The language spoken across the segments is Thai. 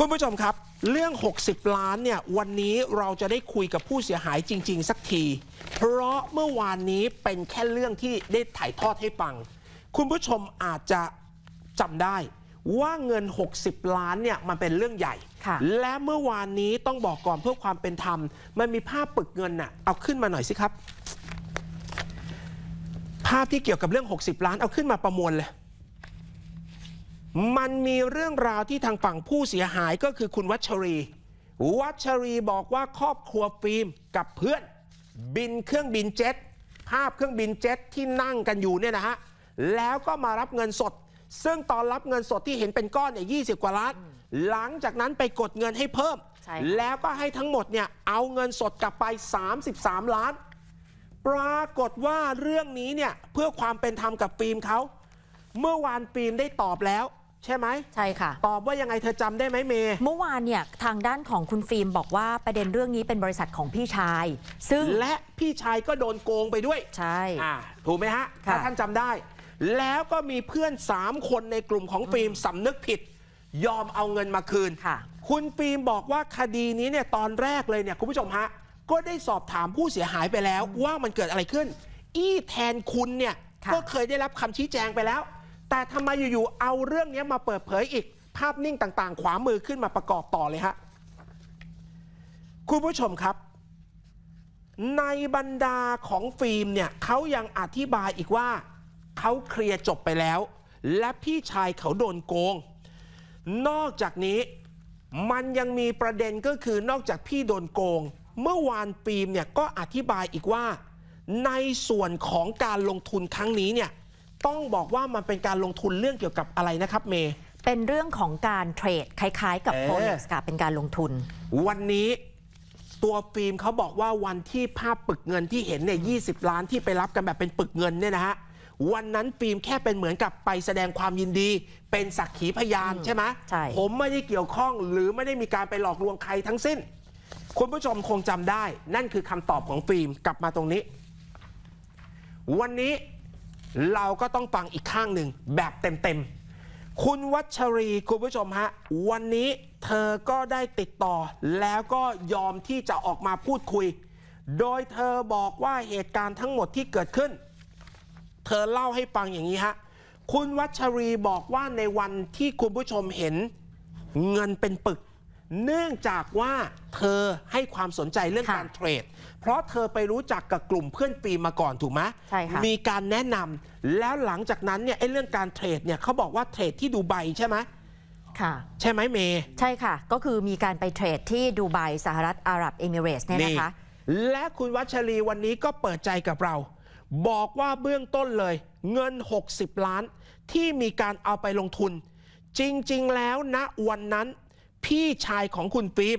คุณผู้ชมครับ เรื่อง 60 ล้านเนี่ยวันนี้เราจะได้คุยกับผู้เสียหายจริง ๆ สักที เพราะเมื่อวานนี้เป็นแค่เรื่องที่ได้ถ่ายทอดให้ฟัง คุณผู้ชมอาจจะจำได้ว่าเงิน 60 ล้านเนี่ยมันเป็นเรื่องใหญ่ค่ะและเมื่อวานนี้ต้องบอกก่อนเพื่อความเป็นธรรม มันมีภาพปึกเงินน่ะเอาขึ้นมาหน่อยสิครับ ภาพที่เกี่ยวกับเรื่อง 60 ล้านเอาขึ้นมาประมวลเลย มันมีเรื่องราวที่ทางฝั่งผู้เสียหายก็คือคุณวัชรี วัชรีบอกว่าครอบครัวฟิล์มกับเพื่อน บินเครื่องบินเจ็ตภาพเครื่องบินเจ็ตที่นั่งกันอยู่เนี่ยนะฮะแล้วก็มารับเงินสด ซึ่งตอนรับเงินสดที่เห็นเป็นก้อนเนี่ยยีกว่าล้านหลังจากนั้นไปกดเงินให้เพิ่มใช่ค่ะแล้วก็ให้ทั้งหมดเนี่ยเอาเงินสดกลับไป 33 ล้าน ปรากฏว่าเรื่องนี้เนี่ยเพื่อความเป็นธรรมกับฟิล์มเขาเมื่อวานฟิล์มได้ตอบแล้ว ใช่ไหมใช่ค่ะ ตอบว่ายังไงเธอจำได้ไหมเมย์ เมื่อวานเนี่ยทางด้านของคุณฟิล์มบอกว่าประเด็นเรื่องนี้เป็นบริษัทของพี่ชาย ซึ่งและพี่ชายก็โดนโกงไปด้วยใช่ อ่าถูกไหมฮะค่ะถ้าท่านจำได้ แล้วก็มีเพื่อน 3 คนในกลุ่มของฟิล์มสำนึกผิด ยอมเอาเงินมาคืน ค่ะ คุณฟิล์มบอกว่าคดีนี้เนี่ยตอนแรกเลยเนี่ยคุณผู้ชมฮะ ก็ได้สอบถามผู้เสียหายไปแล้วว่ามันเกิดอะไรขึ้น อี้แทนคุณเนี่ยค่ะ ก็เคยได้รับคำชี้แจงไปแล้ว แต่ทำไมอยู่ๆเอาเรื่องนี้มาเปิดเผยอีก ภาพนิ่งต่างๆ ขวามือขึ้นมาประกอบต่อเลยฮะคุณผู้ชมครับ ในบรรดาของฟิล์มเนี่ยเขายังอธิบายอีกว่าเขาเคลียร์จบไปแล้ว และพี่ชายเขาโดนโกง นอกจากนี้มันยังมีประเด็นก็คือนอกจากพี่โดนโกง เมื่อวานฟิล์มเนี่ยก็อธิบายอีกว่า ในส่วนของการลงทุนครั้งนี้เนี่ย ต้องบอกว่ามันเป็นการลงทุนเรื่องเกี่ยวกับอะไรนะครับเมย์เป็นเรื่องของการเทรดคล้ายๆ กับเออโฟเร็กซ์ค่ะเป็นการลงทุน วันนี้ตัวฟิล์มเขาบอกว่าวันที่ภาพปึกเงินที่เห็นเนี่ยยีล้านที่ไปรับกันแบบเป็นปึกเงินเนี่ยนะฮะวันนั้นฟิล์มแค่เป็นเหมือนกับไปแสดงความยินดี เป็นสักขีพยานใช่ไหมใช่ผมไม่ได้เกี่ยวข้องหรือไม่ได้มีการไปหลอกลวงใครทั้งสิ้น คุณผู้ชมคงจำได้ นั่นคือคำตอบของฟิล์มกลับมาตรงนี้ วันนี้ เราก็ต้องฟังอีกข้างหนึ่งแบบเต็มๆ คุณวัชรีคุณผู้ชมฮะ วันนี้เธอก็ได้ติดต่อ แล้วก็ยอมที่จะออกมาพูดคุย โดยเธอบอกว่าเหตุการณ์ทั้งหมดที่เกิดขึ้น เธอเล่าให้ฟังอย่างนี้ฮะ คุณวัชรีบอกว่าในวันที่คุณผู้ชมเห็น เงินเป็นปึก เนื่องจากว่าเธอให้ความสนใจเรื่องค่ะการเทรด เพราะเธอไปรู้จักกับกลุ่มเพื่อนปีมาก่อนถูกไหมใช่ค่ะมีการแนะนำแล้วหลังจากนั้นเนี่ยไอ้เรื่องการเทรดเนี่ยเขาบอกว่าเทรดที่ดูไบใช่ไหมค่ะใช่ไหมเมย์ใช่ค่ะ ก็คือมีการไปเทรดที่ดูไบสหรัฐอาหรับเอมิเรตส์เนี่ยนะคะ และคุณวัชรีวันนี้ก็เปิดใจกับเรา บอกว่าเบื้องต้นเลย เงิน 60 ล้านที่มีการเอาไปลงทุน จริง ๆ แล้วณวันนั้น พี่ชายของคุณฟิล์ม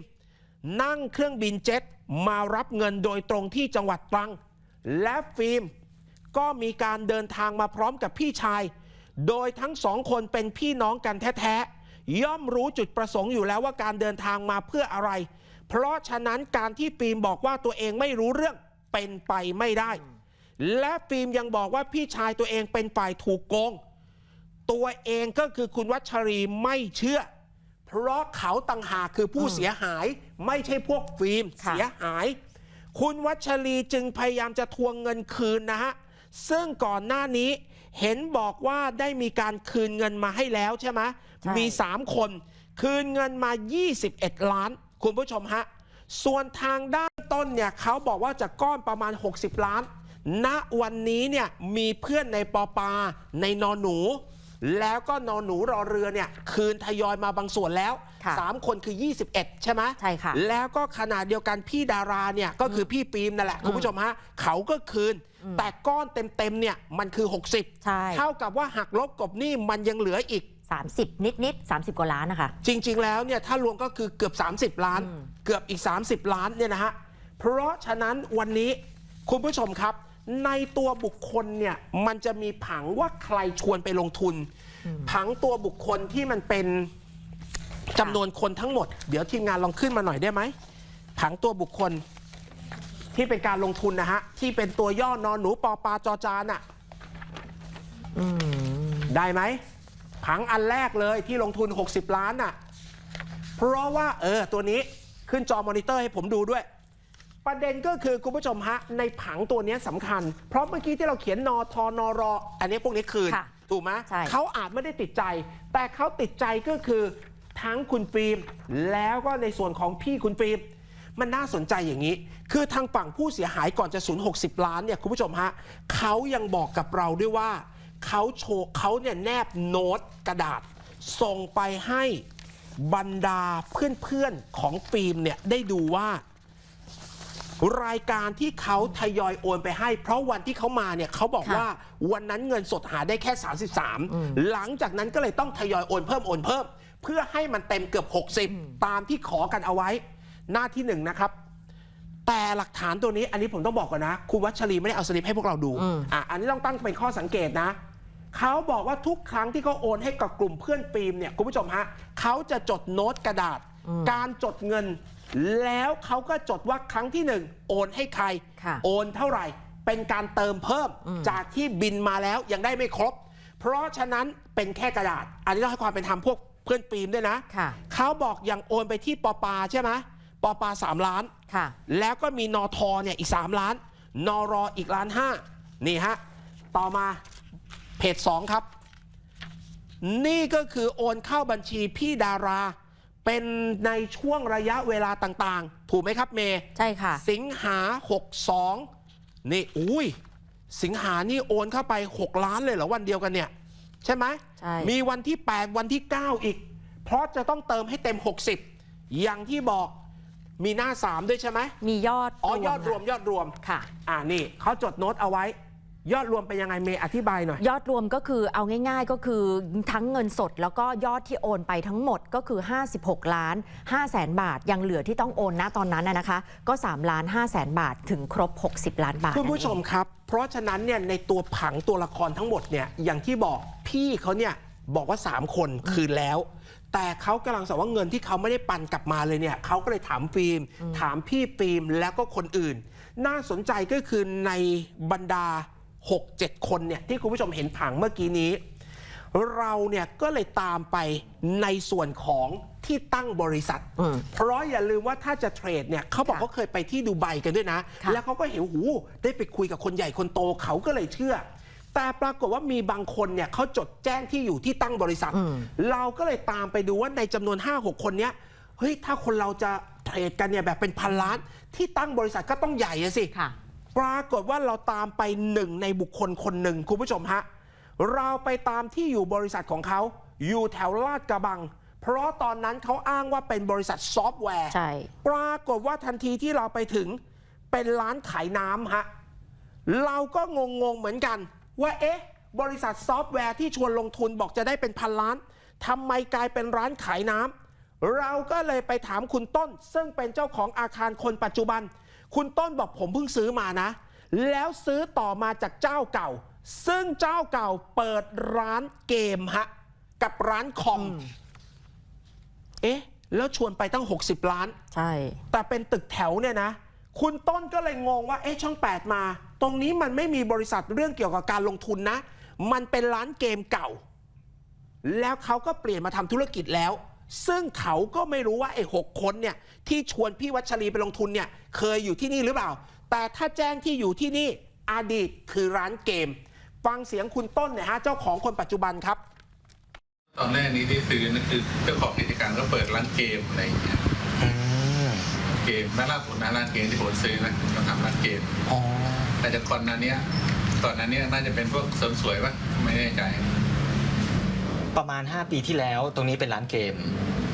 นั่งเครื่องบินเจ็ตมารับเงินโดยตรงที่จังหวัดตรัง และฟิล์มก็มีการเดินทางมาพร้อมกับพี่ชาย โดยทั้งสองคนเป็นพี่น้องกันแท้ๆ ย่อมรู้จุดประสงค์อยู่แล้วว่าการเดินทางมาเพื่ออะไร เพราะฉะนั้นการที่ฟิล์มบอกว่าตัวเองไม่รู้เรื่องเป็นไปไม่ได้ และฟิล์มยังบอกว่าพี่ชายตัวเองเป็นฝ่ายถูกโกง ตัวเองก็คือคุณวัชรีไม่เชื่อ เพราะเขาต่างหากคือผู้เสียหายไม่ใช่พวกฟิล์มค่ะ เสียหาย คุณวัชรีจึงพยายามจะทวงเงินคืนนะฮะ ซึ่งก่อนหน้านี้เห็นบอกว่าได้มีการคืนเงินมาให้แล้วใช่ไหมใช่ มี 3 คน คืนเงินมา 21 ล้าน คุณผู้ชมฮะ ส่วนทางด้านต้นเนี่ยเขาบอกว่าจะก้อนประมาณ 60 ล้าน ณวันนี้เนี่ยมีเพื่อนในปอปาในนอนหนู แล้วก็นอนหนูรอเรือเนี่ยคืนทยอยมาบางส่วนแล้ว ค่ะ3 คนคือ 21 ใช่ไหมใช่ค่ะแล้วก็ขนาดเดียวกันพี่ดาราเนี่ยก็คือพี่ฟิล์มนั่นแหละคุณผู้ชมฮะเขาก็คืนแต่ก้อนเต็มๆเนี่ยมันคือ 60 ใช่เท่ากับว่าหักลบกบหนี้มันยังเหลืออีก 30 นิดนิดๆ30 กว่าล้านนะคะ จริง ๆ แล้วเนี่ยถ้ารวมก็คือเกือบ 30 ล้านเกือบอีก 30 ล้านเนี่ยนะฮะ เพราะฉะนั้นวันนี้คุณผู้ชมครับ ในตัวบุคคลเนี่ยมันจะมีผังว่าใครชวนไปลงทุน ผังตัวบุคคลที่มันเป็นจำนวนคนทั้งหมด เดี๋ยวทีมงานลองขึ้นมาหน่อยได้ไหมผังตัวบุคคลที่เป็นการลงทุนนะฮะ ที่เป็นตัวย่อนอนหนูปอปลาจอจานอะอืมได้ไหมผังอันแรกเลยที่ลงทุน 60 ล้านน่ะเพราะว่า เออ ตัวนี้ขึ้นจอมอนิเตอร์ให้ผมดูด้วย ประเด็นก็คือคุณผู้ชมฮะ ในผังตัวนี้สำคัญ เพราะเมื่อกี้ที่เราเขียนนอทอนอรอ อันนี้พวกนี้คืนค่ะถูกไหมใช่เขาอาจไม่ได้ติดใจ แต่เขาติดใจก็คือทั้งคุณฟิล์มแล้วก็ในส่วนของพี่คุณฟิล์มมันน่าสนใจอย่างนี้ คือทางฝั่งผู้เสียหายก่อนจะสูญ60 ล้านเนี่ยคุณผู้ชมฮะเขายังบอกกับเราด้วยว่าเขาโชว์เขาเนี่ยแนบโน้ตกระดาษ ส่งไปให้บรรดาเพื่อนๆของฟิล์มเนี่ยได้ดูว่า รายการที่เขาทยอยโอนไปให้ เพราะวันที่เขามาเนี่ยเขาบอกค่ะว่าวันนั้นเงินสดหาได้แค่ 33 หลังจากนั้นก็เลยต้องทยอยโอนเพิ่มโอนเพิ่ม เพื่อให้มันเต็มเกือบ 60 ตามที่ขอกันเอาไว้ หน้าที่หนึ่งนะครับ แต่หลักฐานตัวนี้อันนี้ผมต้องบอกก่อนนะ คุณวัชรีไม่ได้เอาสลิปให้พวกเราดูอืม อะอันนี้ต้องตั้งเป็นข้อสังเกตนะ เขาบอกว่าทุกครั้งที่เขาโอนให้กับกลุ่มเพื่อนฟิล์มเนี่ยคุณผู้ชมฮะเขาจะจดโน้ตกระดาษ การจดเงิน แล้วเขาก็จดว่าครั้งที่หนึ่งโอนให้ใคร ค่ะโอนเท่าไหร่ เป็นการเติมเพิ่มอืม จากที่บินมาแล้วยังได้ไม่ครบ เพราะฉะนั้นเป็นแค่กระดาษ อันนี้ต้องให้ความเป็นธรรมพวกเพื่อนฟิล์มด้วยนะ ค่ะ เขาบอกยังโอนไปที่ปอปาใช่ไหมปอปาสามล้าน ค่ะ แล้วก็มีนอทอเนี่ยอีก 3 ล้าน นอรออีกล้านห้านี่ฮะ ต่อมาเพจ 2 ครับ นี่ก็คือโอนเข้าบัญชีพี่ดารา เป็นในช่วงระยะเวลาต่างๆ ถูกไหมครับเมย์ใช่ค่ะ สิงหา 62 นี่อุ้ย สิงหานี่โอนเข้าไป 6 ล้านเลยเหรอวันเดียวกันเนี่ย ใช่ไหมใช่ มีวันที่ 8 วันที่ 9 อีก เพราะจะต้องเติมให้เต็ม 60 อย่างที่บอกมีหน้า 3 ด้วยใช่ไหมมียอดอ๋อยอดรวมยอดรวม ค่ะ อ่านี่เขาจดโน้ตเอาไว้ ยอดรวมเป็นยังไงเมย์อธิบายหน่อย ยอดรวมก็คือเอาง่าย ๆ ก็คือทั้งเงินสดแล้วก็ยอดที่โอนไปทั้งหมดก็คือ 56 ล้าน5แสนบาท ยังเหลือที่ต้องโอนนะตอนนั้นนะนะคะ ก็ 3 ล้าน5แสนบาทถึงครบ 60 ล้านบาทคุณผู้ชมครับ เพราะฉะนั้นเนี่ยในตัวผังตัวละครทั้งหมดเนี่ยอย่างที่บอกพี่เขาเนี่ยบอกว่า 3 คนคืนแล้ว แต่เขากำลังสว่าเงินที่เขาไม่ได้ปันกลับมาเลยเนี่ยเขาก็เลยถามฟิล์ม ถามพี่ฟิล์มแล้วก็คนอื่น น่าสนใจก็คือในบรรดา 6-7 คนเนี่ยที่คุณผู้ชมเห็นผังเมื่อกี้นี้ เราเนี่ยก็เลยตามไปในส่วนของที่ตั้งบริษัทอืมเพราะอย่าลืมว่าถ้าจะเทรดเนี่ยเขาบอกค่ะเขาเคยไปที่ดูไบกันด้วยนะค่ะแล้วเขาก็เห็นหูได้ไปคุยกับคนใหญ่คนโตเขาก็เลยเชื่อ แต่ปรากฏว่ามีบางคนเนี่ยเขาจดแจ้งที่อยู่ที่ตั้งบริษัทอืมเราก็เลยตามไปดูว่าในจำนวน 5-6 คนเนี้ยเฮ้ยถ้าคนเราจะเทรดกันเนี่ยแบบเป็นพันล้านที่ตั้งบริษัทก็ต้องใหญ่อะสิค่ะ ปรากฏว่าเราตามไปหนึ่งในบุคคลคนหนึ่งคุณผู้ชมฮะ เราไปตามที่อยู่บริษัทของเขา อยู่แถวลาดกระบัง เพราะตอนนั้นเขาอ้างว่าเป็นบริษัทซอฟต์แวร์ ใช่ ปรากฏว่าทันทีที่เราไปถึงเป็นร้านขายน้ำฮะ เราก็งงๆเหมือนกัน ว่าเอ๊ะ บริษัทซอฟต์แวร์ที่ชวนลงทุนบอกจะได้เป็นพันล้านทำไมกลายเป็นร้านขายน้ำเราก็เลยไปถามคุณต้น ซึ่งเป็นเจ้าของอาคารคนปัจจุบัน คุณต้นบอกผมเพิ่งซื้อมานะ แล้วซื้อต่อมาจากเจ้าเก่า ซึ่งเจ้าเก่าเปิดร้านเกมฮะ กับร้านคอม เอ๊ะ แล้วชวนไปตั้ง 60 ล้าน ใช่ แต่เป็นตึกแถวเนี่ยนะ คุณต้นก็เลยงงว่า เอ๊ะ ช่อง 8 มา ตรงนี้มันไม่มีบริษัทเรื่องเกี่ยวกับการลงทุนนะ มันเป็นร้านเกมเก่า แล้วเขาก็เปลี่ยนมาทำธุรกิจแล้ว ซึ่งเขาก็ไม่รู้ว่าไอ้หกคนเนี่ยที่ชวนพี่วัชรีไปลงทุนเนี่ยเคยอยู่ที่นี่หรือเปล่า แต่ถ้าแจ้งที่อยู่ที่นี่อดีตคือร้านเกม ฟังเสียงคุณต้นเนี่ยฮะเจ้าของคนปัจจุบันครับ ตอนแรกนี้ที่ซื้อนั่นคือเจ้าของกิจการก็เปิดร้านเกมอะไรอย่างเงี้ยอืมเกมน่าล่าสุดนะร้านเกมที่ผมซื้อนะก็ทำร้านเกมอ๋อแต่จากก่อนหนั้นเนี้ยก่อนหนั้นเนี้ยน่าจะเป็นพวกเสริมสวยปะไม่แน่ใจ ประมาณ 5 ปีที่แล้วตรงนี้เป็นร้านเกม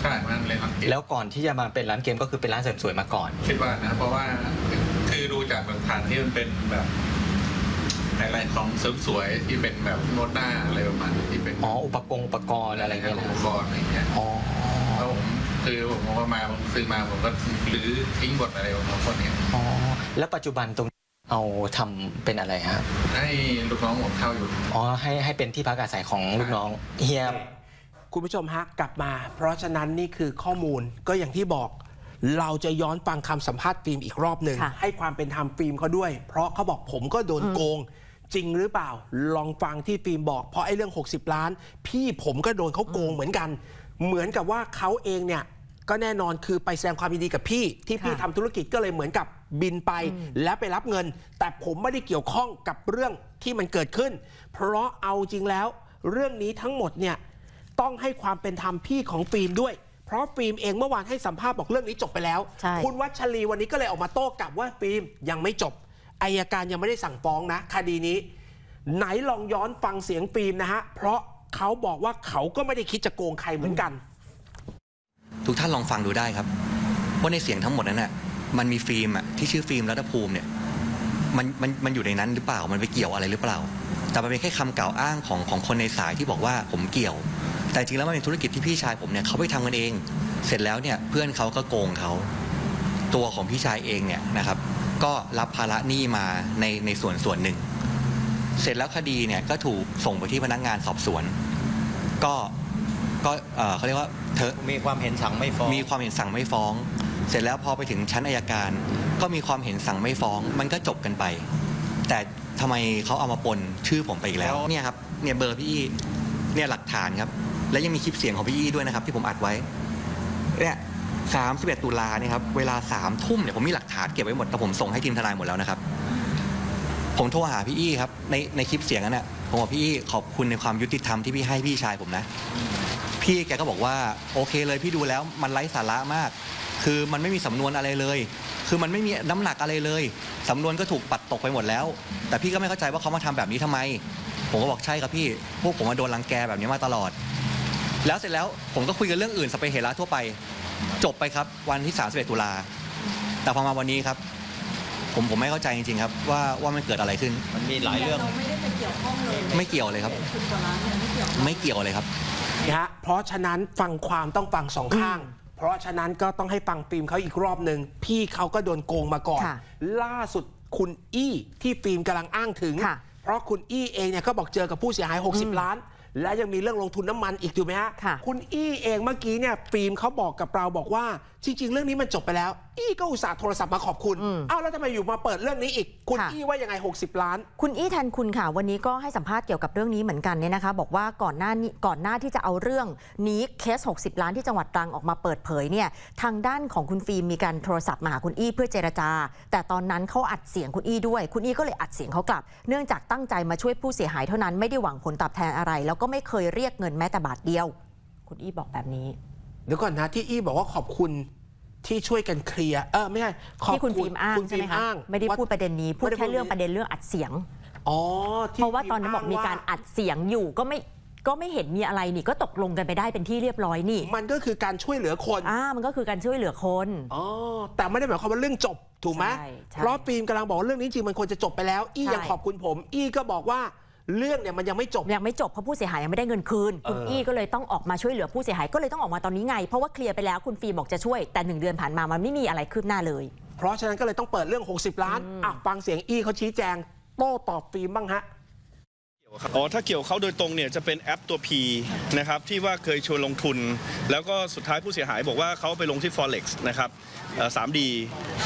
ใช่มันเลยร้านเกมแล้วก่อนที่จะมาเป็นร้านเกมก็คือเป็นร้านเสริมสวยมาก่อน คิดว่านะ เพราะว่าคือดูจากหลักฐานที่มันเป็นแบบไฮไลท์ของเสริมสวยที่เป็นแบบโน้ตหน้าอะไรประมาณนี้ที่เป็นอ๋อ อุปกรณ์อุปกรณ์อะไรเงี้ยอุนะปกรณ์อะไรอย่างเงี้ย อ๋อ แล้วผมคือผมเอามาผมซื้อมาผมก็รื้อทิ้งหมดอะไรของเขาคนเนี้ย อ๋อ แล้วปัจจุบันตรงนี้ เอาทำเป็นอะไรฮะให้ลูกน้องผมเข้าอยู่อ๋อให้ให้เป็นที่พักอาศัยของลูกน้องเฮียคุณผู้ชมฮะกลับมา เพราะฉะนั้นนี่คือข้อมูลก็อย่างที่บอก เราจะย้อนฟังคำสัมภาษณ์ฟิล์มอีกรอบหนึ่งค่ะให้ความเป็นธรรมฟิล์มเขาด้วย เพราะเขาบอกผมก็โดนโกง จริงหรือเปล่า ลองฟังที่ฟิล์มบอกเพราะไอ้เรื่อง 60 ล้าน พี่ผมก็โดนเขาโกงเหมือนกัน เหมือนกับว่าเขาเองเนี่ยก็แน่นอนคือไปแสดงความยินดีกับพี่ที่พี่ค่ะทำธุรกิจก็เลยเหมือนกับ บินไปและไปรับเงิน แต่ผมไม่ได้เกี่ยวข้องกับเรื่องที่มันเกิดขึ้น เพราะเอาจริงแล้ว เรื่องนี้ทั้งหมดเนี่ยต้องให้ความเป็นธรรมพี่ของฟิล์มด้วย เพราะฟิล์มเองเมื่อวานให้สัมภาษณ์บอกเรื่องนี้จบไปแล้วใช่คุณวัชรีวันนี้ก็เลยออกมาโต้กลับว่าฟิล์มยังไม่จบอายการยังไม่ได้สั่งฟ้องนะ คดีนี้ ไหนลองย้อนฟังเสียงฟิล์มนะฮะเพราะเขาบอกว่าเขาก็ไม่ได้คิดจะโกงใครเหมือนกัน ทุกท่านลองฟังดูได้ครับ ว่าในเสียงทั้งหมดนั้นน่ะ มันมีฟิล์มอะที่ชื่อฟิล์มรัตภูมิเนี่ยมันมันมันอยู่ในนั้นหรือเปล่ามันไปเกี่ยวอะไรหรือเปล่า แต่มันเป็นแค่คำกล่าวอ้างของของคนในสายที่บอกว่าผมเกี่ยว แต่จริงแล้วมันเป็นธุรกิจที่พี่ชายผมเนี่ยเขาไปทำกันเอง เสร็จแล้วเนี่ยเพื่อนเขาก็โกงเขาตัวของพี่ชายเองเนี่ยนะครับ ก็รับภาระหนี้มาในในส่วนส่วนหนึ่ง เสร็จแล้วคดีเนี่ยก็ถูกส่งไปที่พนักงานสอบสวน ก็ก็เอ่อเขาเรียกว่าเธอ มีความเห็นสั่งไม่ฟ้อง มีความเห็นสั่งไม่ฟ้อง เสร็จแล้วพอไปถึงชั้นอายการ ก็มีความเห็นสั่งไม่ฟ้อง มันก็จบกันไป แต่ทำไมเขาเอามาปนชื่อผมไปอีกแล้วเนี่ยครับเนี่ยเบอร์พี่อี้เนี่ยหลักฐานครับ และยังมีคลิปเสียงของพี่อี้ด้วยนะครับ ที่ผมอัดไว้เนี่ยสามสิบเอ็ดตุลาเนี่ยครับเวลาสามทุ่มเนี่ยผมมีหลักฐานเก็บไว้หมดแต่ผมส่งให้ทีมทนายหมดแล้วนะครับ ผมโทรหาพี่อี้ครับในในคลิปเสียงนั้นน่ะผมบอกพี่อี้ขอบคุณในความยุติธรรมที่พี่ให้พี่ชายผมนะ พี่แกก็บอกว่าโอเคเลยพี่ดูแล้วมันไร้สาระมาก คือมันไม่มีสำนวนอะไรเลย คือมันไม่มีน้ำหนักอะไรเลยสำนวนก็ถูกปัดตกไปหมดแล้ว แต่พี่ก็ไม่เข้าใจว่าเขามาทำแบบนี้ทำไม ผมก็บอกใช่ครับพี่พวกผมมาโดนรังแกแบบนี้มาตลอด แล้วเสร็จแล้วผมก็คุยกันเรื่องอื่นสเปรย์เฮระทั่วไป จบไปครับวันที่31ตุลาแต่พอมาวันนี้ครับ ผมผมไม่เข้าใจจริงๆครับว่าว่ามันเกิดอะไรขึ้น มันมีหลายเรื่องไม่เกี่ยวเลยครับไม่เกี่ยวเลยครับ นะฮะเพราะฉะนั้นฟังความต้องฟังสองข้าง เพราะฉะนั้นก็ต้องให้ฟังฟิล์มเขาอีกรอบหนึ่งพี่เขาก็โดนโกงมาก่อน ค่ะล่าสุดคุณอี้ที่ฟิล์มกำลังอ้างถึง ค่ะ เพราะคุณอี้เองเนี่ยก็บอกเจอกับผู้เสียหาย 60 ล้าน และยังมีเรื่องลงทุนน้ำมันอีกถูกไหมฮะ ค่ะณอี้เองเมื่อกี้เนี่ยฟิล์มเขาบอกกับเราบอกว่า จริง ๆ เรื่องนี้มันจบไปแล้ว อี้ก็อุตส่าห์โทรศัพท์มาขอบคุณเอ้าแล้วทำไมอยู่มาเปิดเรื่องนี้อีก คุณค่ะอี้ว่ายังไง 60 ล้าน คุณอี้แทนคุณค่ะ วันนี้ก็ให้สัมภาษณ์เกี่ยวกับเรื่องนี้เหมือนกันเนี่ยนะคะ บอกว่าก่อนหน้านี้ก่อนหน้าที่จะเอาเรื่องนี้เคส 60 ล้านที่จังหวัดตรังออกมาเปิดเผยเนี่ยทางด้านของคุณฟิล์มมีการโทรศัพท์มาหาคุณอี้เพื่อเจรจา แต่ตอนนั้นเขาอัดเสียงคุณอี้ด้วย คุณอี้ก็เลยอัดเสียงเขากลับ เนื่องจากตั้งใจมาช่วยผู้เสียหายเท่านั้นไม่ได้หวังผลตอบแทนอะไร แล้วก็ไม่เคยเรียกเงินแม้แต่บาทเดียว คุณอี้บอกแบบนี้เดี๋ยวก่อนนะที่อี้บอกว่าขอบคุณ ที่ช่วยกันเคลียร์เออไม่ใช่ขอบที่คุณฟิล์มอ้างคุณใช่ฟิไหมล์มคะอ้างไม่ได้ว่าพูดประเด็นนี้พูดไม่ได้แค่เรื่องพูดประเด็นเรื่องอัดเสียง อ๋อที่เพราะว่าตอนนั้นบอกมีการฟิล์อัดเสียงอยู่ก็ไม่ก็ไม่เห็นมีอะไรนี่ก็ตกลงกันไปได้เป็นที่เรียบร้อยนี่มันก็คือการช่วยเหลือคน อ่ามันก็คือการช่วยเหลือคน อ๋อ แต่ไม่ได้หมายความว่าเรื่องจบถูกไหมใช่ใช่เพราะฟิล์มกำลังบอกว่าเรื่องนี้จริงมันควรจะจบไปแล้ว อี้ใช่ยังขอบคุณผม อี้ก็บอกว่า เรื่องเนี่ยมันยังไม่จบ ยังไม่จบเพราะผู้เสียหายยังไม่ได้เงินคืน คุณเอออี้ อี้ก็เลยต้องออกมาช่วยเหลือผู้เสียหายก็เลยต้องออกมาตอนนี้ไง เพราะว่าเคลียร์ไปแล้วคุณฟิล์มบอกจะช่วยแต่หนึ่งเดือนผ่านมามันไม่มีอะไรคืบหน้าเลย เพราะฉะนั้นก็เลยต้องเปิดเรื่อง 60 ล้านอะฟังเสียงอี้เขาชี้แจง โต้ตอบฟิล์มบ้างฮะ อ๋อถ้าเกี่ยวเขาโดยตรงเนี่ยจะเป็นแอปตัว P นะครับที่ว่าเคยชวนลงทุน แล้วก็สุดท้ายผู้เสียหายบอกว่าเขาไปลงที่ Forex นะครับเอ่อ 3D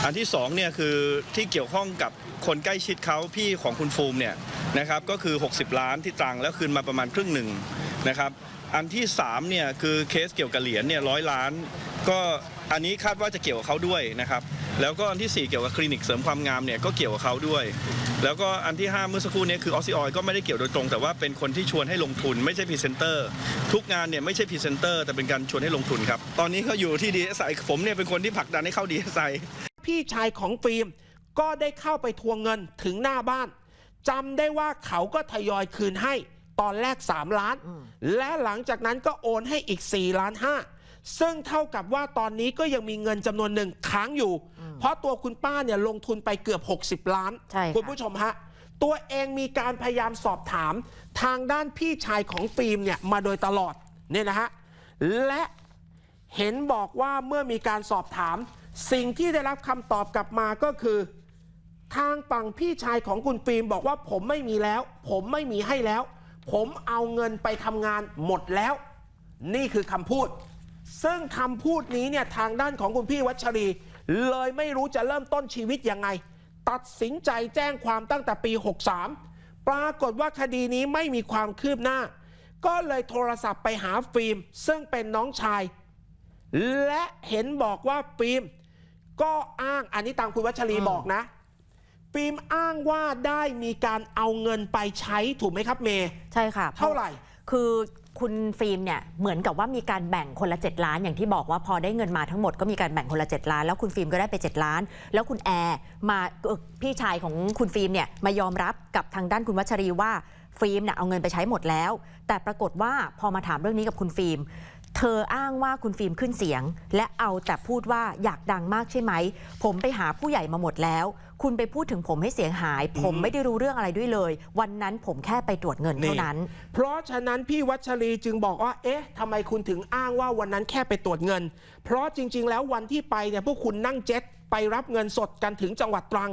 อันที่2เนี่ยคือที่เกี่ยวข้องกับ คนใกล้ชิดเขาพี่ของคุณฟูมเนี่ยนะครับก็คือ 60 ล้านที่ตรังแล้วคืนมาประมาณครึ่งหนึ่งนะครับอันที่3เนี่ยคือเคสเกี่ยวกับเหรียญเนี่ยร้อยล้าน ก็อันนี้คาดว่าจะเกี่ยวกับเขาด้วยนะครับแล้วก็อันที่ 4 เกี่ยวกับคลินิกเสริมความงามเนี่ยก็เกี่ยวกับเขาด้วย แล้วก็อันที่ 5 เมื่อสักครู่นี้คือออซิออยก็ไม่ได้เกี่ยวโดยตรง แต่ว่าเป็นคนที่ชวนให้ลงทุนไม่ใช่พรีเซนเตอร์ทุกงานเนี่ยไม่ใช่พรีเซนเตอร์แต่เป็นการชวนให้ลงทุนครับตอนนี้เขาอยู่ที่ดีเอสไอผมเนี่ยเป็นคนที่ผลักดันให้เข้าดีเอสไอพี่ชายของฟิล์ม ก็ได้เข้าไปทวงเงินถึงหน้าบ้านจำได้ว่าเขาก็ทยอยคืนให้ตอนแรก 3 ล้าน และหลังจากนั้นก็โอนให้อีก 4 ล้านห้าซึ่งเท่ากับว่าตอนนี้ก็ยังมีเงินจำนวนหนึ่งค้างอยู่ เพราะตัวคุณป้าเนี่ยลงทุนไปเกือบ 60 ล้านใช่ค่ะคุณผู้ชมฮะ ตัวเองมีการพยายามสอบถามทางด้านพี่ชายของฟิล์มเนี่ยมาโดยตลอดเนี่ยนะฮะ และเห็นบอกว่าเมื่อมีการสอบถาม สิ่งที่ได้รับคำตอบกลับมาก็คือ ทางฝั่งพี่ชายของคุณฟิล์มบอกว่าผมไม่มีแล้ว ผมไม่มีให้แล้ว ผมเอาเงินไปทำงานหมดแล้ว นี่คือคำพูด ซึ่งคำพูดนี้เนี่ยทางด้านของคุณพี่วัชรี เลยไม่รู้จะเริ่มต้นชีวิตยังไง ตัดสินใจแจ้งความตั้งแต่ปี 63 ปรากฏว่าคดีนี้ไม่มีความคืบหน้า ก็เลยโทรศัพท์ไปหาฟิล์ม ซึ่งเป็นน้องชาย และเห็นบอกว่าฟิล์มก็อ้างอันนี้ตามคุณวัชรีบอกนะ ฟิล์มอ้างว่าได้มีการเอาเงินไปใช้ถูกไหมครับเมย์ใช่ค่ะเท่าไหร่ คือคุณฟิล์มเนี่ยเหมือนกับว่ามีการแบ่งคนละ 7 ล้าน อย่างที่บอกว่าพอได้เงินมาทั้งหมดก็มีการแบ่งคนละ 7 ล้าน แล้วคุณฟิล์มก็ได้ไป 7 ล้าน แล้วคุณแอร์มาเอ่อพี่ชายของคุณฟิล์มเนี่ยมายอมรับกับทางด้านคุณวัชรีว่าฟิล์มเนี่ยเอาเงินไปใช้หมดแล้ว แต่ปรากฏว่าพอมาถามเรื่องนี้กับคุณฟิล์มเธออ้างว่าคุณฟิล์มขึ้นเสียง และเอาแต่พูดว่าอยากดังมากใช่ไหม ผมไปหาผู้ใหญ่มาหมดแล้ว คุณไปพูดถึงผมให้เสียงหาย ผมไม่ได้รู้เรื่องอะไรด้วยเลย วันนั้นผมแค่ไปตรวจเงินเท่านั้น เพราะฉะนั้นพี่วัชรีจึงบอกว่า เอ๊ะทำไมคุณถึงอ้างว่าวันนั้นแค่ไปตรวจเงิน เพราะจริง ๆ แล้ววันที่ไปเนี่ยพวกคุณนั่งเจ็ตไปรับเงินสดกันถึงจังหวัดตรัง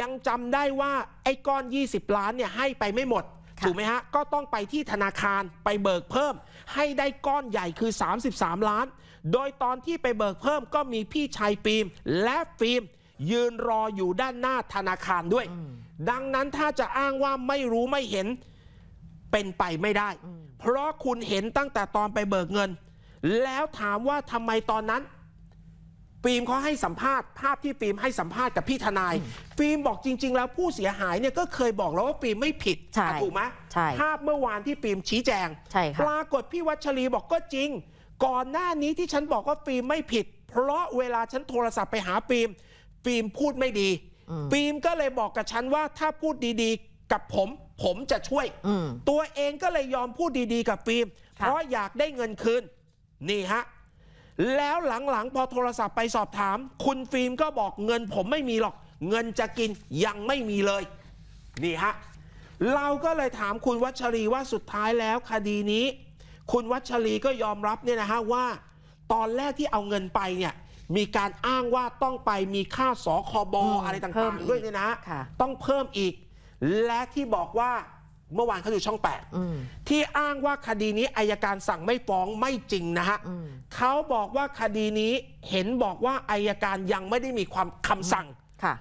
ยังจำได้ว่าไอ้ก้อน 20 ล้านเนี่ยให้ไปไม่หมดค่ะถูกไหมฮะ ก็ต้องไปที่ธนาคารไปเบิกเพิ่ม ให้ได้ก้อนใหญ่คือ 33 ล้าน โดยตอนที่ไปเบิกเพิ่มก็มีพี่ชายฟิล์มและฟิล์ม ยืนรออยู่ด้านหน้าธนาคารด้วย ดังนั้นถ้าจะอ้างว่าไม่รู้ไม่เห็นเป็นไปไม่ได้ เพราะคุณเห็นตั้งแต่ตอนไปเบิกเงิน แล้วถามว่าทำไมตอนนั้นฟิล์มเขาให้สัมภาษณ์ภาพที่ฟิล์มให้สัมภาษณ์กับพี่ทนาย ฟิล์มบอกจริง ๆ แล้วผู้เสียหายเนี่ยก็เคยบอกแล้วว่าฟิล์มไม่ผิดใช่อะถูกไหมใช่ภาพเมื่อวานที่ฟิล์มชี้แจงใช่ค่ะปรากฏพี่วัชรีบอกก็จริง ก่อนหน้านี้ที่ฉันบอกว่าฟิล์มไม่ผิด เพราะเวลาฉันโทรศัพท์ไปหาฟิล์ม ฟิล์มพูดไม่ดี ฟิล์มก็เลยบอกกับฉันว่าถ้าพูดดีๆ กับผม ผมจะช่วยอืมตัวเองก็เลยยอมพูดดีๆ กับฟิล์มค่ะเพราะอยากได้เงินคืน นี่ฮะ แล้วหลังๆ พอโทรศัพท์ไปสอบถาม คุณฟิล์มก็บอกเงินผมไม่มีหรอก เงินจะกินยังไม่มีเลย นี่ฮะ เราก็เลยถามคุณวัชรีว่าสุดท้ายแล้วคดีนี้ คุณวัชรีก็ยอมรับเนี่ยนะฮะว่า ตอนแรกที่เอาเงินไปเนี่ย มีการอ้างว่าต้องไปมีค่าสคบอืมอะไรเพิ่ต่ามงอีกๆด้วยเนี่ยนะฮะค่ะ ต้องเพิ่มอีก และที่บอกว่าเมื่อวานเขาอยู่ช่องแปดอืมที่อ้างว่าคดีนี้อายการสั่งไม่ฟ้องไม่จริงนะฮะอืม เขาบอกว่าคดีนี้เห็นบอกว่าอายการยังไม่ได้มีความคำสั่ง ค่ะ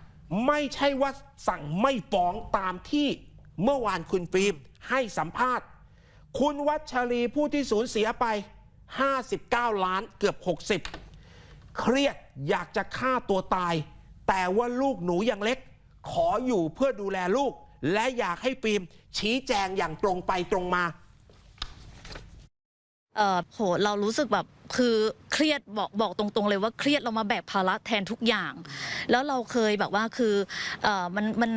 ไม่ใช่ว่าสั่งไม่ฟ้องตามที่เมื่อวานคุณฟิล์มให้สัมภาษณ์ คุณวัชรีผู้ที่สูญเสียไป 59 ล้านเกือบ 60 เครียดอยากจะฆ่าตัวตาย แต่ว่าลูกหนูยังเล็ก ขออยู่เพื่อดูแลลูก และอยากให้ฟิล์มชี้แจงอย่างตรงไปตรงมาเออโหเรารู้สึกแบบคือเครียดบอกบอกตรงๆ เลยว่าเครียดเรามาแบกภาระแทนทุกอย่าง แล้วเราเคยแบบว่าคือเออมันมัน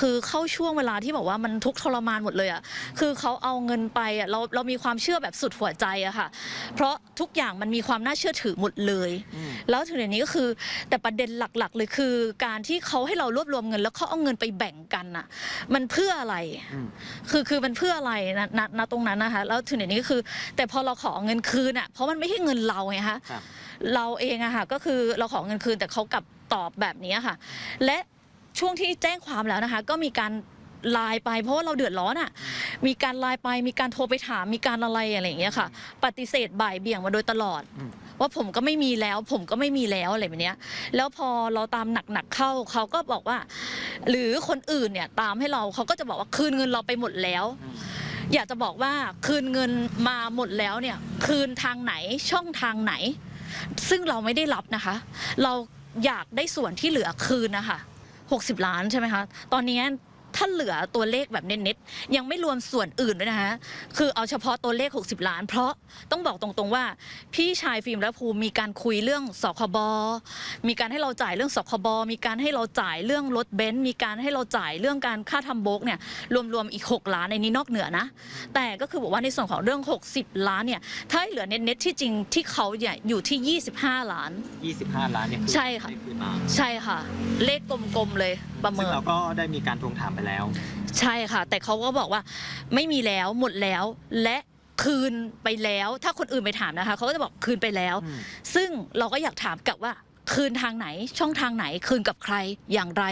คือเข้าช่วงเวลาที่บอกว่ามันทุกข์ทรมานหมดเลยอะ่ะ คือเขาเอาเงินไปอะ่ะเราเรามีความเชื่อแบบสุดหัวใจอะค่ะ เพราะทุกอย่างมันมีความน่าเชื่อถือหมดเลย แล้วถึงเดี๋ยวนี้ก็คือ แต่ประเด็นหลักๆเลยคือ การที่เขาให้เรารวบรวมเงิน แล้วเขาเอาเงินไปแบ่งกันน่ะ มันเพื่ออะไร คือคือมันเพื่ออะไรนะณณตรงนั้นนะคะ แล้วถึงเดี๋ยวนี้ก็คือ แต่พอเราขอเงินคืนอะ เพราะมันไม่ใช่เงินเราไงคะครับเราเองอะค่ะก็คือเราขอเงินคืนแต่เขากลับตอบแบบนี้ค่ะ และ ช่วงที่แจ้งความแล้วนะคะ ก็มีการไลน์ไปเพราะว่าเราเดือดร้อนอะ มีการไลน์ไปมีการโทรไปถามมีการอะไรอะไรอย่างเงี้ยค่ะ ปฏิเสธบ่ายเบี่ยงมาโดยตลอดว่าผมก็ไม่มีแล้ว ผมก็ไม่มีแล้วอะไรแบบเนี้ย แล้วพอเราตามหนักๆเข้าเขาก็บอกว่า หรือคนอื่นเนี่ยตามให้เราเขาก็จะบอกว่าคืนเงินเราไปหมดแล้ว อยากจะบอกว่าคืนเงินมาหมดแล้วเนี่ย คืนทางไหนช่องทางไหน ซึ่งเราไม่ได้รับนะคะ เราอยากได้ส่วนที่เหลือคืนนะคะ 60 ล้านใช่ไหมคะ ตอนนี้ ถ้าเหลือตัวเลขแบบเน็ตๆยังไม่รวมส่วนอื่นด้วยนะคะคือเอาเฉพาะตัวเลข 60 ล้าน เพราะต้องบอกตรงๆว่า พี่ชายฟิล์มและภูมิมีการคุยเรื่องสคบมีการให้เราจ่ายเรื่องสคบมีการให้เราจ่ายเรื่องรถเบนซ์มีการให้เราจ่ายเรื่องการค่าทำโบกเนี่ยรวมๆอีก 6 ล้านในนี้นอกเหนือนะ แต่ก็คือบอกว่าในส่วนของเรื่อง 60 ล้านเนี่ยถ้าให้เหลือเน็ตๆที่จริงที่เขาเนี่ยอยู่ที่ 25 ล้าน 25 ล้านเนี่ยอใช่ค่ะได้คืนมาใช่ค่ะ เลขกลมๆเลย ประซึ่เมิงนเราก็ได้มีการทวงถามไปแล้ว ใช่ค่ะ แต่เขาก็บอกว่าไม่มีแล้วหมดแล้ว และคืนไปแล้ว ถ้าคนอื่นไปถามนะคะเขาก็จะบอกคืนไปแล้ว อืม ซึ่งเราก็อยากถามกลับว่าคืนทางไหนช่องทางไหนคืนกับใครอย่างไร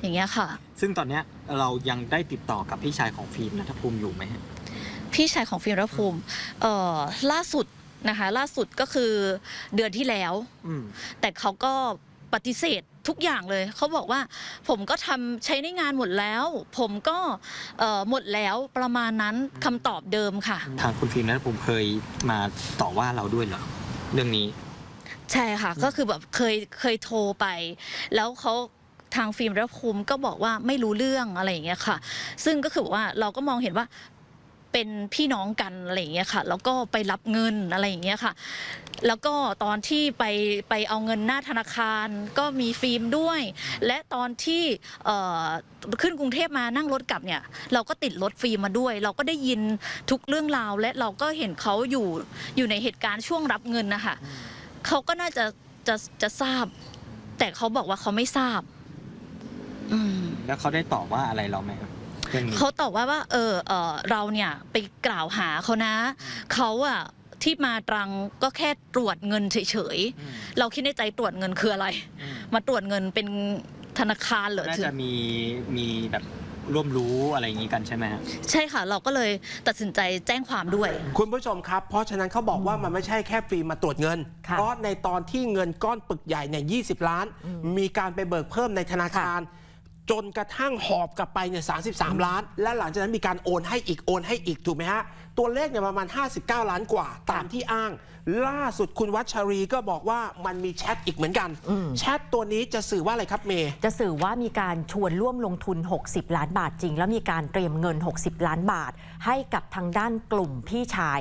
อย่างเงี้ยค่ะ ซึ่งตอนเนี้ยเรายังได้ติดต่อกับพี่ชายของฟิล์มนัทภูมิอยู่ไหมฮะ พี่ชายของฟิล์มระภูมิเอ่อล่าสุดนะคะ ล่าสุดก็คือเดือนที่แล้ว อืม แต่เขาก็ปฏิเสธ ทุกอย่างเลย เขาบอกว่าผมก็ทำใช้ในงานหมดแล้ว ผมก็เอ่อหมดแล้วประมาณนั้นคำตอบเดิมค่ะ ทางคุณฟิล์มนัทภูมิเคยมาต่อว่าเราด้วยเหรอเรื่องนี้ ใช่ค่ะ ก็คือแบบเคยเคยโทรไป แล้วเขาทางฟิล์มรับคุมก็บอกว่าไม่รู้เรื่องอะไรอย่างเงี้ยค่ะ ซึ่งก็คือว่าเราก็มองเห็นว่า เป็นพี่น้องกันอะไรอย่างเงี้ยค่ะ แล้วก็ไปรับเงินอะไรอย่างเงี้ยค่ะ แล้วก็ตอนที่ไปไปเอาเงินหน้าธนาคารก็มีฟิล์มด้วย และตอนที่ขึ้นกรุงเทพมานั่งรถกลับเนี่ยเราก็ติดรถฟิล์มมาด้วย เราก็ได้ยินทุกเรื่องราว และเราก็เห็นเขาอยู่อยู่ในเหตุการณ์ช่วงรับเงินนะคะเขาก็น่าจะจะจะทราบ แต่เขาบอกว่าเขาไม่ทราบ อืมแล้วเขาได้ตอบว่าอะไรเราไหมครับ เรื่องนี้เขาตอบว่าว่าเออเออเราเนี่ยไปกล่าวหาเขานะเขาอะที่มาตรังก็แค่ตรวจเงินเฉยอืมๆเราคิดในใจตรวจเงินคืออะไรอืมมาตรวจเงินเป็นธนาคารเหรอน่าถึงจะมีมีแบบร่วมรู้อะไรอย่างนี้กันใช่ไหมฮะใช่ค่ะเราก็เลยตัดสินใจแจ้งความด้วย คุณผู้ชมครับ เพราะฉะนั้นเขาบอกว่ามันไม่ใช่แค่ฟิล์มมาตรวจเงินค่ะเพราะในตอนที่เงินก้อนปึกใหญ่เนี่ย20ล้าน มีการไปเบิกเพิ่มในธนาคาร จนกระทั่งหอบกลับไปเนี่ย33ล้าน และหลังจากนั้นมีการโอนให้อีกโอนให้อีกถูกไหมฮะ ตัวเลขเนี่ยประมาณ 59 ล้านกว่าตามที่อ้าง ล่าสุดคุณวัชรีก็บอกว่ามันมีแชทอีกเหมือนกัน แชทตัวนี้จะสื่อว่าอะไรครับเมย์จะสื่อว่ามีการชวนร่วมลงทุน 60 ล้านบาทจริง แล้วมีการเตรียมเงิน 60 ล้านบาท ให้กับทางด้านกลุ่มพี่ชาย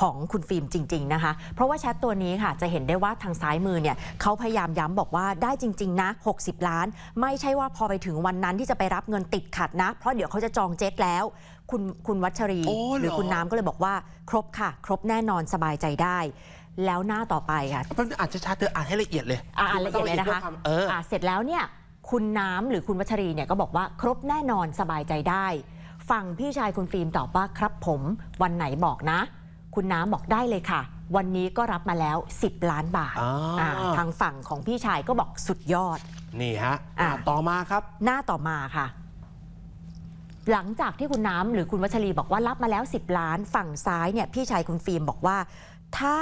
ของคุณฟิล์มจริง ๆ นะคะ เพราะว่าแชทตัวนี้ค่ะจะเห็นได้ว่าทางซ้ายมือเนี่ยเขาพยายามย้ำบอกว่าได้จริง ๆ นะ 60 ล้าน ไม่ใช่ว่าพอไปถึงวันนั้นที่จะไปรับเงินติดขัดนะ เพราะเดี๋ยวเขาจะจองเจ็ตแล้วคุณคุณวัชรีโอ้เหรอหรือคุณน้ำก็เลยบอกว่า ครบค่ะ ครบแน่นอนสบายใจได้ แล้วหน้าต่อไปค่ะมันอาจจะชัดเธออ่านให้ละเอียดเลยอ่าอ่านละเอียดเลยนะคะพื่อวามเอออะเสร็จแล้วเนี่ยคุณน้ำหรือคุณวัชรีเนี่ยก็บอกว่าครบแน่นอนสบายใจได้ ฝั่งพี่ชายคุณฟิล์มตอบว่าครับผมวันไหนบอกนะ คุณน้ำบอกได้เลยค่ะ วันนี้ก็รับมาแล้ว 10 ล้านบาทอ่า อ่าทางฝั่งของพี่ชายก็บอกสุดยอด นี่ฮะอะอะ ต่อมาครับ หน้าต่อมาค่ะ หลังจากที่คุณน้ำหรือคุณวัชรีบอกว่ารับมาแล้ว 10 ล้าน ฝั่งซ้ายเนี่ยพี่ชายคุณฟิล์มบอกว่า ถ้า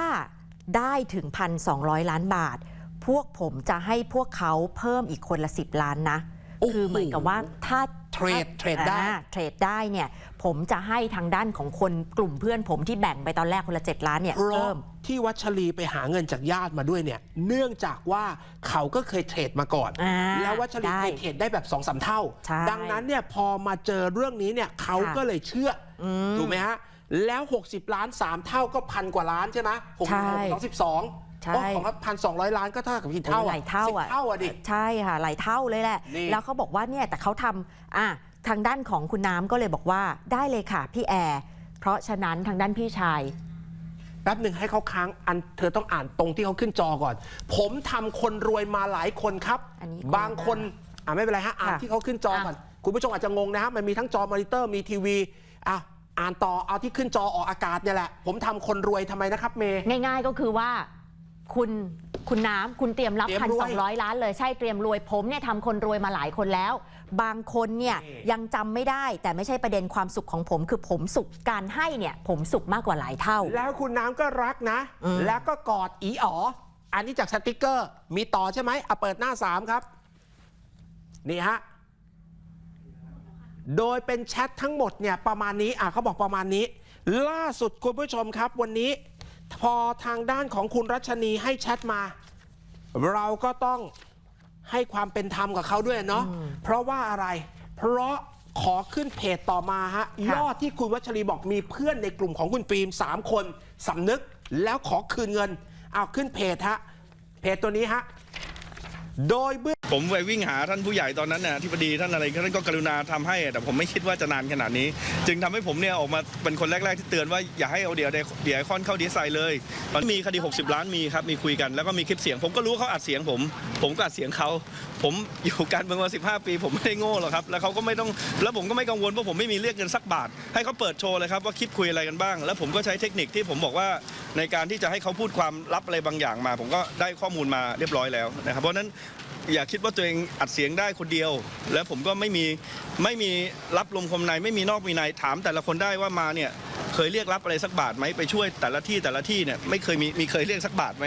ได้ถึง 1,200 ล้านบาท พวกผมจะให้พวกเขาเพิ่มอีกคนละ 10 ล้านนะโอ้โห คือเหมือนกับว่าถ้าเทรดเทรดได้ อ่าเทรดได้เนี่ยผมจะให้ทางด้านของคนกลุ่มเพื่อนผมที่แบ่งไปตอนแรกคนละ 7 ล้านเนี่ยเพราะเพิ่ม ที่วัชรีไปหาเงินจากญาติมาด้วยเนี่ย เนื่องจากว่าเขาก็เคยเทรดมาก่อน อ่าแล้ววัชรีได้เคยเทรดได้แบบ2อสเท่า ใช่ดังนั้นเนี่ยพอมาเจอเรื่องนี้เนี่ยเขาค่ะก็เลยเชื่ออมถูกไหมฮะ แล้ว 60 ล้าน 3 เท่าก็พันกว่าล้านใช่ไหมหกใช่หกสิบสอง ใช่ของพันสองร้อยล้านก็เท่ากับกี่เท่าโอ้หอะลายเท่าสิบอะเท่าอะดิ ใช่ค่ะหลายเท่าเลยแหละ นี่ แล้วเขาบอกว่าเนี่ยแต่เขาทำอะทางด้านของคุณน้ำก็เลยบอกว่าได้เลยค่ะพี่แอร์เพราะฉะนั้นทางด้านพี่ชาย แป๊บหนึ่งให้เขาค้างอันเธอต้องอ่านตรงที่เขาขึ้นจอก่อน ผมทำคนรวยมาหลายคนครับ อันนี้บางคนอ่าไม่เป็นไรฮะอ่านค่ะที่เขาขึ้นจอก่อน คุณผู้ชมอาจจะงงนะฮะมันมีทั้งจอมอนิเตอร์มีทีวีอะอ่านต่อเอาที่ขึ้นจอออกอากาศเนี่ยแหละ ผมทำคนรวยทำไมนะครับเมย์ ง่ายๆก็คือว่า คุณคุณน้ำคุณเตรียมรับเตรียมพันรวยสองร้อยล้านเลยใช่เตรียมรวยผมเนี่ยทำคนรวยมาหลายคนแล้ว บางคนเนี่ยนี่ ยังจำไม่ได้ แต่ไม่ใช่ประเด็นความสุขของผม คือผมสุขการให้เนี่ย ผมสุขมากกว่าหลายเท่า แล้วคุณน้ำก็รักนะ อืม แล้วก็กอดอีอ๋อ อันนี้จากสติกเกอร์ มีต่อใช่ไหมเอาเปิดหน้า 3 ครับ นี่ฮะ โดยเป็นแชททั้งหมดเนี่ยประมาณนี้ อะเขาบอกประมาณนี้ ล่าสุดคุณผู้ชมครับ วันนี้ พอทางด้านของคุณรัชนีให้แชทมา เราก็ต้องให้ความเป็นธรรมกับเขาด้วยเนาะเพราะว่าอะไร เพราะขอขึ้นเพจต่อมาฮะยอดที่คุณวัชรีบอกมีเพื่อนในกลุ่มของคุณฟิล์ม3 คนสำนึกแล้วขอคืนเงิน เอาขึ้นเพจฮะเพจตัวนี้ฮะ โดยเบื้องผมไปวิ่งหาท่านผู้ใหญ่ตอนนั้นน่ะที่พอดีท่านอะไรท่านก็กรุณาทำให้ แต่ผมไม่คิดว่าจะนานขนาดนี้ จึงทำให้ผมเนี่ยออกมาเป็นคนแรก ๆ ที่เตือนว่าอย่าให้เอาเดี๋ยวเดี๋ยวไอคอนเข้าดีไซน์เลย ตอนมีคดี 60 ล้านมีครับมีคุยกันแล้วก็มีคลิปเสียง ผมก็รู้เขาอัดเสียงผม ผมก็อัดเสียงเขาผมอยู่การเมืองมา15 ปี ผมไม่ได้โง่หรอกครับแล้วเขาก็ไม่ต้องแล้วผมก็ไม่กังวลเพราะผมไม่มีเรียกเงินสักบาท ให้เขาเปิดโชว์เลยครับว่าคลิปคุยอะไรกันบ้าง แล้วผมก็ใช้เทคนิคที่ผมบอกว่าในการที่จะให้เขาพูดความลับอะไรบางอย่างมา ผมก็ได้ข้อมูลมาเรียบร้อยแล้วนะครับ เพราะฉะนั้นอย่าคิดว่าตัวเองอัดเสียงได้คนเดียว แล้วผมก็ไม่มีไม่มีรับลมคมในไม่มีนอกมีในถามแต่ละคนได้ว่ามาเนี่ยเคยเรียกรับอะไรสักบาทไหมไปช่วยแต่ละที่แต่ละที่เนี่ยไม่เคยมีมีเคยเรียกสักบาทไหม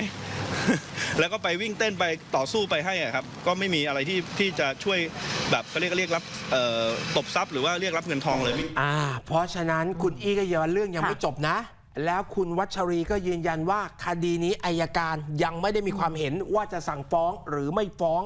แล้วก็ไปวิ่งเต้นไปต่อสู้ไปให้อะครับ ก็ไม่มีอะไรที่ที่จะช่วยแบบเขาเรียกเรียกรับเอ่อตบทรัพย์หรือว่าเรียกรับเงินทองเลย อ่า เพราะฉะนั้นคุณอี้ก็ย้อนเรื่องยังไม่จบนะ แล้วคุณวัชรีก็ยืนยันว่าคดีนี้อายการยังไม่ได้มีความเห็นว่าจะสั่งฟ้องหรือไม่ฟ้อง